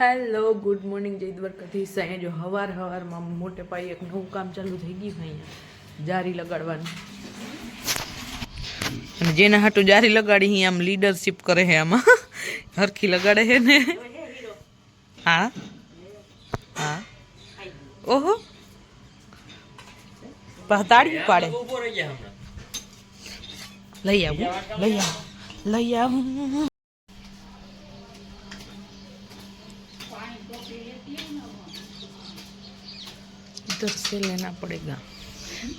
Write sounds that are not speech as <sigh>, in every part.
Hello good morning જય દ્વારકાધીશ. અહીંયા જો હવાર હવારમાં મોટે પાયે એક નવું કામ ચાલુ થઈ ગયું અહીંયા. જારી લગાડવાનું. અને જેના હાટું જારી લગાડી અહીં આમ લીડરશિપ કરે છે આમાં. હરખી લગાડે છે ને. હા? હા? ઓહો. તાળી પાડે લઈ આવું લઈ આવું. લઈ આવું. इधर से लेना पड़ेगा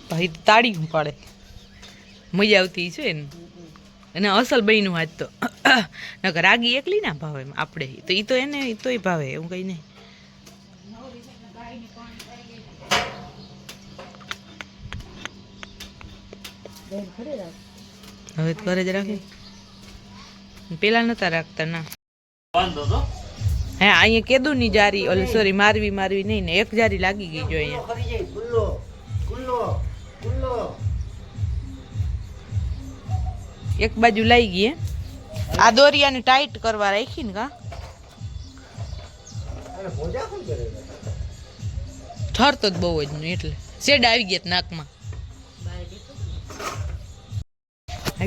ભાઈ તાળી હું પાડે મજા આવતી છે ને અને અસલ બહેનું આજ તો નકર રાગી એકલી ના ભાવે આપણે તો એ તો એને ઈ તોય ભાવે એવું કઈ નહીં હવે તો ઘરે જ રાખી પેલા નતા રાખતા ના હે અહીંયા કેદું ની જારી ઓલે સોરી મારવી મારવી નહીં ને એક જારી લાગી ગઈ જો અહીંયા. એક બાજુ લઈ ગઈ. આ દોરિયાને ટાઈટ કરવા રાખી ને કા. ઠરતો જ બહુ જ નહીં એટલે. શેડ આવી ગયા નાકમાં.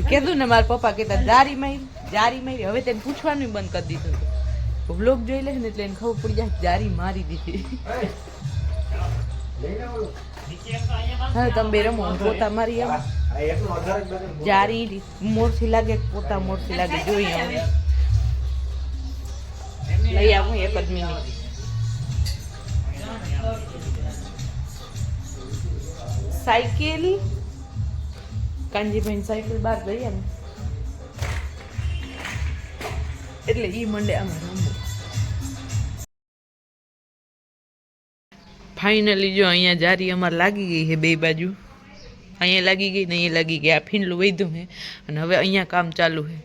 કીધું ને મારા પપ્પા કહેતા જારી મારી જારી મારી. હવે તેને પૂછવાનું બંધ કરી દીધું બ્લોગ જોઈ લે ને એટલે એને ખબર પડી જાય જારી મારી દીધી. હા તમે બે રમો પોતા મારી આમ જારી મોરથી લાગે પોતા મોરથી લાગે જોઈએ અમે લઈ આવું એક જ મિનિટ સાયકલ? કાંજીભાઈ સાયકલ બહાર ગઈ ને એટલે એ મંડે આમાં ફાઇનલી જો અહીંયા જારી અમારે લાગી ગઈ છે બે બાજુ અહીંયા લાગી ગઈ ને અહીંયા લાગી ગઈ આ ફીંડલું વધ્યું છે અને હવે અહીંયા કામ ચાલુ છે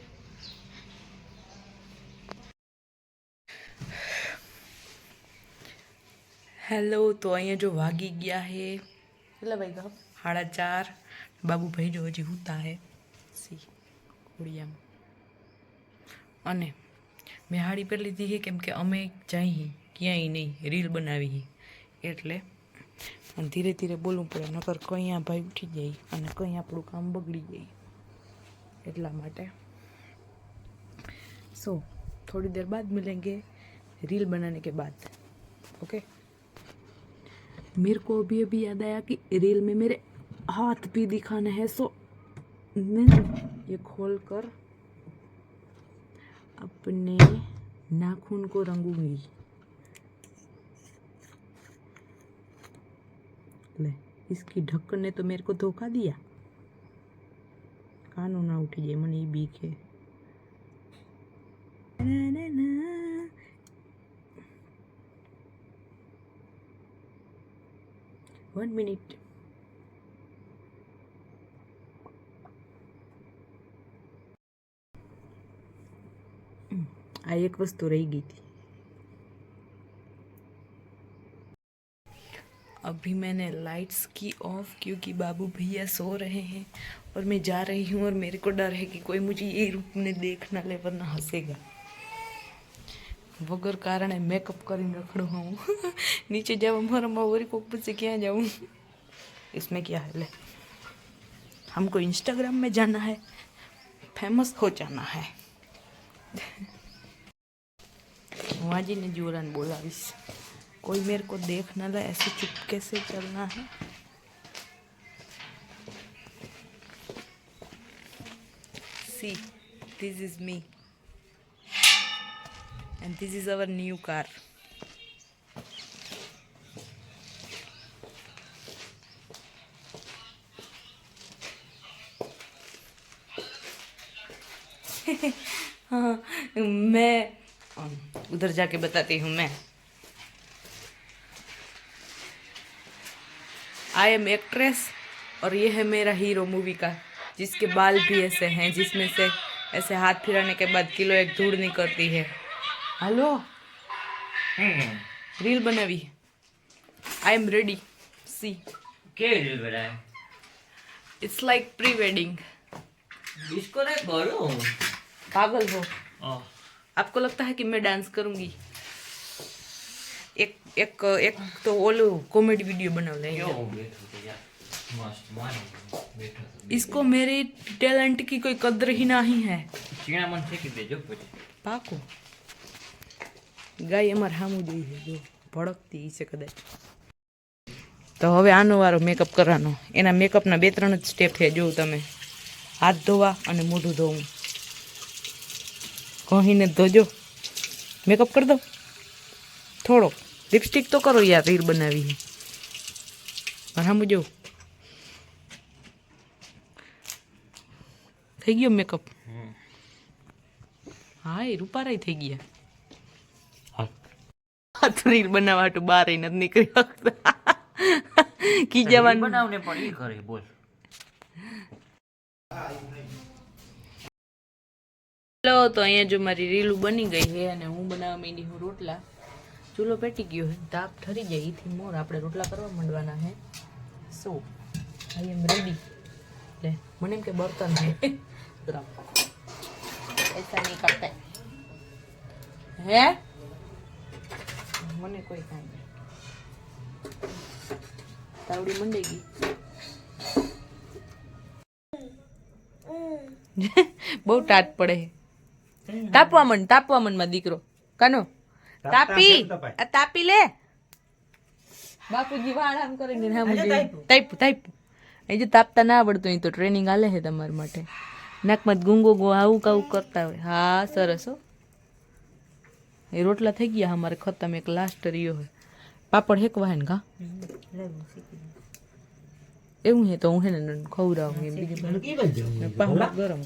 હેલો તો અહીંયા જો વાગી ગયા છે કેટલા વાગ્યા સાડા ચાર બાબુભાઈ જો હજી હુતા હે સી ઘોડિયામાં અને મેં હાડી પહેરી લીધી છે કેમ કે અમે જઈએ ક્યાંય નહીં રીલ બનાવી એટલે અને ધીરે ધીરે બોલવું પડે નકર કંઈ આ ભાઈ ઉઠી જાય અને કંઈ આપણું કામ બગડી જાય એટલા માટે सो थोड़ी देर बाद मिलेंगे रील बनाने के बाद ओके मेरे को अभी अभी याद आया कि रील में मेरे हाथ भी दिखाना है सो मैं ये खोल कर अपने नाखून को रंगूंगी ले इसकी ढक्कन ने तो मेरे को धोखा दिया कानों ना उठी जाए મને એ બીક है વન મિનિટ આ એક વસ્તુ રહી गई थी अभी मैंने लाइट्स की ऑफ क्योंकि बाबू भैया सो रहे हैं और मैं जा रही हूँ और मेरे को डर है कि कोई मुझे ये रूप में देख ना ले वरना हंसेगा વગર કારણે મેકઅપ કરીને રખડું હું નીચે જવા મારા वरी को पूछे क्या जाऊँ इसमें क्या है ले हमको इंस्टाग्राम में जाना है फेमस हो जाना है હું આજે ને જોરાને બોલાવીશ कोई मेरे को देख ना ले, ऐसे चुपके से चलना है। See this is me and this is our new car. <laughs> हाँ मैं उधर जाके बताती हूँ मैं। आई एम एक्ट्रेस और ये है मेरा हीरो मूवी का जिसके बाल भी ऐसे हैं जिसमें से ऐसे हाथ फिराने के बाद किलो एक धूल निकलती है। Hello reel बनावी। I am ready see it's like pre wedding इसको ना करो पागल हो। आपको लगता है कि मैं डांस करूँगी? એક એક એક તો ઓલું કોમેડી વિડીયો બનાવ લે કેવો હું બેઠો તો યાર મસ્ત માનો બેઠો તો इसको मेरे टैलेंट की कोई कदर ही नहीं है ચીણા મને ફેંકી દેજો પછી પાકો ગાય અમારે સામું જોઈ છે જો ભડકતી છે કદાચ તો હવે આનો વારો મેકઅપ કરવાનો એના મેકઅપના બે ત્રણ જ સ્ટેપ છે જોઉં તમે હાથ ધોવા અને મોઢું ધોવું કહીને જ ધોજો મેકઅપ કરી દો થોડો લિપસ્ટિક તો કરો યાર રીલ બનાવી. સામું જોઉં. થઈ ગયો મેકઅપ હા એ રૂપારાય થઈ ગયા. રીલ બનાવવા હાટુ બહાર નથી નીકળી શકતા. કી જવાનું? બનાવને પણ એ કરે બોલ. હેલો તો અહીંયા જો મારી રીલું બની ગઈ છે અને હું બનાવવા માંડી હું રોટલા. ચૂલો પેટી ગયો હે તાપ ઠરી જાય એથી મોર આપણે રોટલા કરવા માંડવાના હે. સો આઈ એમ રેડી એટલે મને એમ કે બર્તન હે. જરા એસા નહીં કરતા હે? મને કોઈ કામ નહીં. તાવડી મંડે ગઈ. બહુ ટાટ પડે તાપવા મન તાપવા મનમાં દીકરો. કાનો? તાપી આ તાપી લે. બાપુજી વાળ આમ કરીને હા મુજી તાઈપ તાઈપ એ જે તાપતા ના આવડતું હોય તો ટ્રેનિંગ આલે છે તમારા માટે. નાકમાં ગુંગો ગો આવું કાવું કરતા હોય. હા સરસ હો. એ રોટલા થઈ ગયા અમારે ખતમ એક લાસ્ટ રહ્યો હોય પાપડ હેકવા હે ને ઘા? એવું હે તો હું હે ને ખવડાવું એમ બીજું ગરમ.